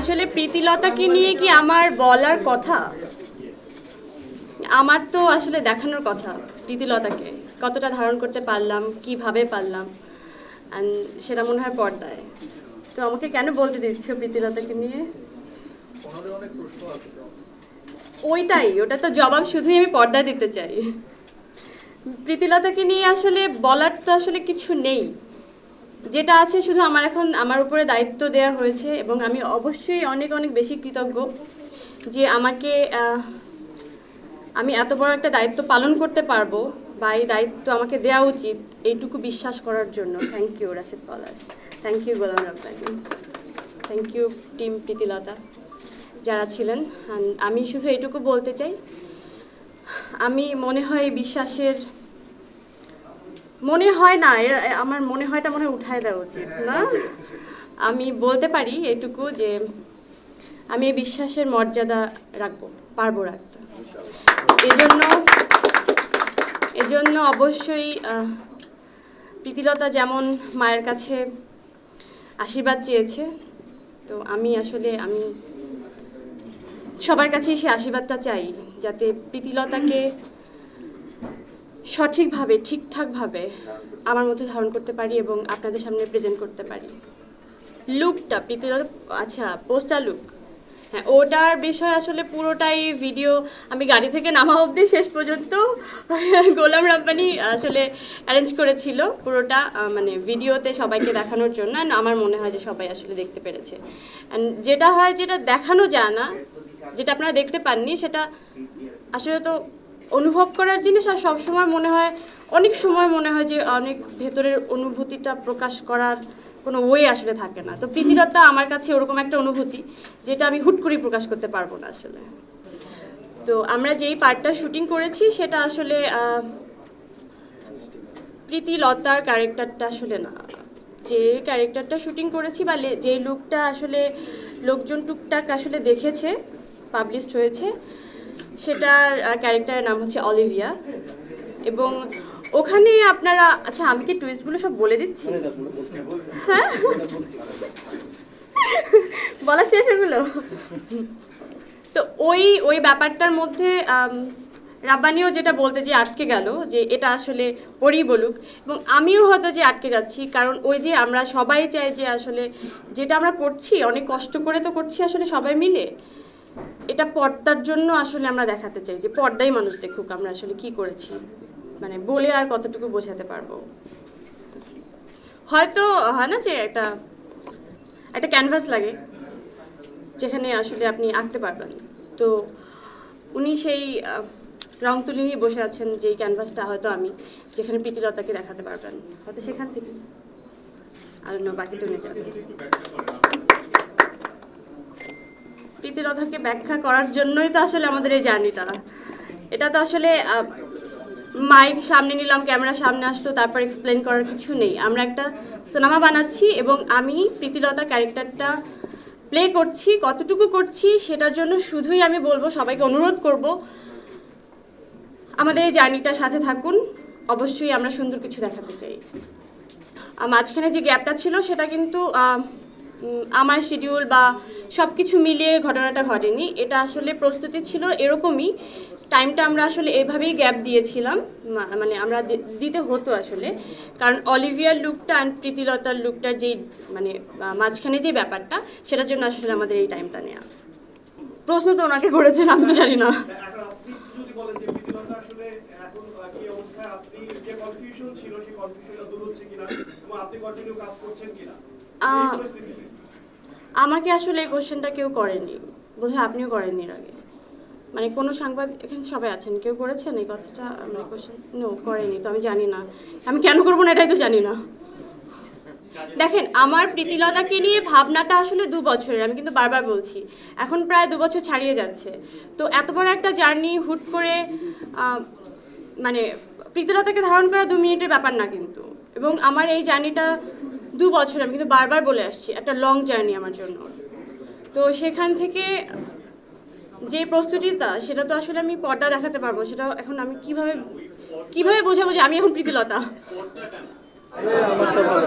আসলে প্রীতিলতাকে নিয়ে কি আমার বলার কথা? আমার তো আসলে দেখানোর কথা প্রীতিলতাকে। কতটা ধারণ করতে পারলাম, কীভাবে পারলাম, And সেটা মনে হয় পর্দায়। তো আমাকে কেন বলতে দিচ্ছ প্রীতিলতাকে নিয়ে? ওইটাই, ওটা তো জবাব শুধুই আমি পর্দা দিতে চাই। প্রীতিলতাকে নিয়ে আসলে বলার তো আসলে কিছু নেই। যেটা আছে শুধু আমার এখন আমার উপরে দায়িত্ব দেওয়া হয়েছে এবং আমি অবশ্যই অনেক অনেক বেশি কৃতজ্ঞ যে আমাকে আমি এত বড় একটা দায়িত্ব পালন করতে পারব বা এই দায়িত্ব আমাকে দেওয়া উচিত এইটুকু বিশ্বাস করার জন্য। Thank you Rasid Palash. Thank you Golam Rabbani. Thank you team Pritilata, যারা ছিলেন। আমি শুধু এইটুকু বলতে চাই, আমি মনে হয় বিশ্বাসের মনে হয় না আমার মনে হয়টা মনে হয় উঠায় দেওয়া উচিত না? আমি বলতে পারি এটুকু যে আমি এই বিশ্বাসের মর্যাদা রাখব পারব রাখতে। এজন্য এজন্য অবশ্যই প্রীতিলতা যেমন মায়ের কাছে আশীর্বাদ চেয়েছে তো আমি আসলে আমি সবার কাছেই সে আশীর্বাদটা চাই যাতে প্রীতিলতাকে সঠিকভাবে, ঠিকঠাকভাবে আমার মধ্যে ধারণ করতে পারি এবং আপনাদের সামনে প্রেজেন্ট করতে পারি। লুকটা প্রীতিলতা আচ্ছা পোস্টার লুক হ্যাঁ ওটার বিষয় আসলে পুরোটাই ভিডিও আমি গাড়ি থেকে নামা অবধি শেষ পর্যন্ত গোলাম রাব্বানি আসলে অ্যারেঞ্জ করেছিল পুরোটা মানে ভিডিওতে সবাইকে দেখানোর জন্য and আমার মনে হয় যে সবাই আসলে দেখতে পেরেছে। And যেটা হয়, যেটা দেখানো যায় না, যেটা আপনারা দেখতে পাননি, সেটা আসলে তো অনুভব করার জিনিস আর সবসময় মনে হয়, অনেক সময় মনে হয় যে অনেক ভেতরের অনুভূতিটা প্রকাশ করার কোনো ওয়ে আসলে থাকে না। তো প্রীতিলতা আমার কাছে ওরকম একটা অনুভূতি, যেটা আমি হুট করে প্রকাশ করতে পারব না আসলে। তো আমরা যেই পার্টটা শুটিং করেছি, সেটা আসলে প্রীতিলতার ক্যারেক্টারটা আসলে না। যে ক্যারেক্টারটা শুটিং করেছি বা যে লুকটা আসলে লোকজন টুকটাক আসলে দেখেছে পাবলিশড হয়েছে সেটার ক্যারেক্টারের নাম হচ্ছে অলিভিয়া। এবং ওখানে আপনারা আচ্ছা আমি কি টুইস্টগুলো সব বলে দিচ্ছি? হ্যাঁ? বলা শেষ এগুলো তো ওই ওই ব্যাপারটার মধ্যে রাব্বানিও যেটা বলতে যে আটকে গেল, যে এটা আসলে ওরই বলুক। এবং আমিও হয়তো যে আটকে যাচ্ছি, কারণ ওই যে আমরা সবাই চাই যে আসলে যেটা আমরা করছি, অনেক কষ্ট করে তো করছি আসলে সবাই মিলে। এটা পর্দার জন্য আসলে আমরা দেখাতে চাই যে পর্দাই মানুষ দেখুক আমরা আসলে কি করেছি। মানে বলে আর কতটুকু বোঝাতে পারব। হয়তো হয় না যে একটা একটা ক্যানভাস লাগে, যেখানে আসলে আপনি আঁকতে পারবেন। তো উনি সেই রং তুলি নিয়ে বসে আছেন যেই ক্যানভাসটা হয়তো আমি, যেখানে প্রীতিলতাকে দেখাতে পারবেন। হয়তো সেখান থেকে। আর বাকি টুনে যাবে। প্রীতিলতাকে ব্যাখ্যা করার জন্যই তো আসলে আমাদের এই জার্নিটা। এটা তো আসলে মাইক সামনে নিলাম, ক্যামেরা সামনে আসলো, তারপর এক্সপ্লেন করার কিছু নেই। আমরা একটা সিনেমা বানাচ্ছি এবং আমি প্রীতিলতা ক্যারেক্টারটা প্লে করছি, কতটুকু করছি সেটার জন্য শুধুই আমি বলব, সবাইকে অনুরোধ করব, আমাদের এই জার্নিটার সাথে থাকুন। অবশ্যই আমরা সুন্দর কিছু দেখাতে চাই। মাঝখানে যে গ্যাপটা ছিল সেটা কিন্তু আমার শিডিউল বা সব কিছু মিলিয়ে ঘটনাটা ঘটেনি। এটা আসলে প্রস্তুতি ছিল এরকমই। টাইমটা আমরা আসলে এভাবেই গ্যাপ দিয়েছিলাম। মানে আমরা দিতে হতো আসলে। কারণ অলিভিয়ার লুকটা অ্যান্ড প্রীতিলতার লুকটার যেই মানে মাঝখানে যে ব্যাপারটা, সেটার জন্য আসলে আমাদের এই টাইমটা নেওয়া প্রশ্ন তো ওনাকে করেছেন, আমি তো জানি না। আপনি কন্টিনিউ কাজ করছেন কিনা আমাকে আসলে এই কোশ্চেনটা কেউ করেনি। বোধহয় আপনিও করেননি এর আগে। মানে কোনো সাংবাদিক এখানে সবাই আছেন, কেউ করেছেন? এই কথাটা মানে কোশ্চেন নো করেনি, তো আমি জানি না। আমি কেন করব না এটাই তো জানি না। দেখেন, আমার প্রীতিলতাকে নিয়ে ভাবনাটা আসলে দু বছরের, আমি কিন্তু বারবার বলছি। এখন প্রায় দু বছর ছাড়িয়ে যাচ্ছে। তো এত বড় একটা জার্নি হুট করে মানে প্রীতিলতাকে ধারণ করা দু মিনিটের ব্যাপার না কিন্তু। এবং আমার এই জার্নিটা দু বছর আমি কিন্তু বারবার বলে আসছি, একটা লং জার্নি আমার জন্য। তো সেখান থেকে যে প্রস্তুতিটা, সেটা তো আসলে আমি পর্দা দেখাতে পারব সেটা এখন আমি কীভাবে কীভাবে বোঝাবো যে আমি এখন প্রীতিলতা? আমারটা ভালো।